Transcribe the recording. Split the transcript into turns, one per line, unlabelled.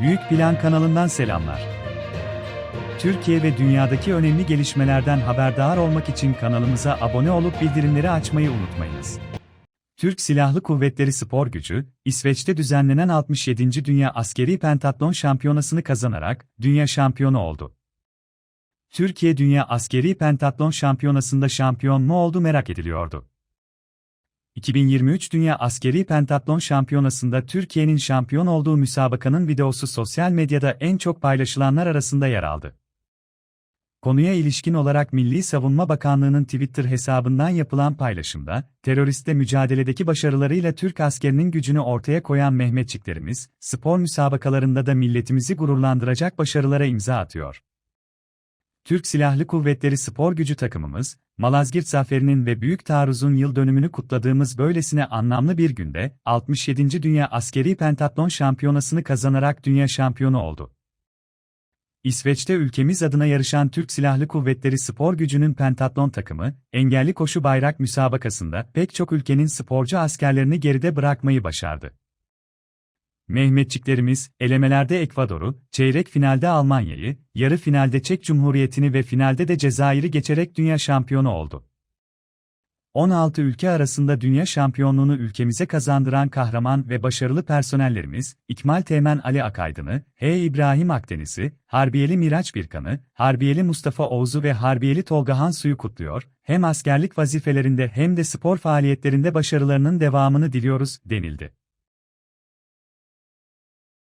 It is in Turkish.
Büyük Plan kanalından selamlar. Türkiye ve dünyadaki önemli gelişmelerden haberdar olmak için kanalımıza abone olup bildirimleri açmayı unutmayınız. Türk Silahlı Kuvvetleri Spor Gücü, İsveç'te düzenlenen 67. Dünya Askeri Pentatlon Şampiyonası'nı kazanarak dünya şampiyonu oldu. Türkiye Dünya Askeri Pentatlon Şampiyonası'nda şampiyon mu oldu merak ediliyordu. 2023 Dünya Askeri Pentatlon Şampiyonası'nda Türkiye'nin şampiyon olduğu müsabakanın videosu sosyal medyada en çok paylaşılanlar arasında yer aldı. Konuya ilişkin olarak Milli Savunma Bakanlığı'nın Twitter hesabından yapılan paylaşımda, teröristle mücadeledeki başarılarıyla Türk askerinin gücünü ortaya koyan Mehmetçiklerimiz, spor müsabakalarında da milletimizi gururlandıracak başarılara imza atıyor. Türk Silahlı Kuvvetleri spor gücü takımımız, Malazgirt Zaferi'nin ve Büyük Taarruz'un yıl dönümünü kutladığımız böylesine anlamlı bir günde, 67. Dünya Askeri Pentatlon Şampiyonası'nı kazanarak dünya şampiyonu oldu. İsveç'te ülkemiz adına yarışan Türk Silahlı Kuvvetleri spor gücünün pentatlon takımı, engelli koşu bayrak müsabakasında pek çok ülkenin sporcu askerlerini geride bırakmayı başardı. Mehmetçiklerimiz, elemelerde Ekvador'u, çeyrek finalde Almanya'yı, yarı finalde Çek Cumhuriyeti'ni ve finalde de Cezayir'i geçerek dünya şampiyonu oldu. 16 ülke arasında dünya şampiyonluğunu ülkemize kazandıran kahraman ve başarılı personellerimiz, İkmal Teğmen Ali Akaydın'ı, H. İbrahim Akdeniz'i, Harbiyeli Miraç Birkan'ı, Harbiyeli Mustafa Oğuz'u ve Harbiyeli Tolga Hansu'yu kutluyor, hem askerlik vazifelerinde hem de spor faaliyetlerinde başarılarının devamını diliyoruz, denildi.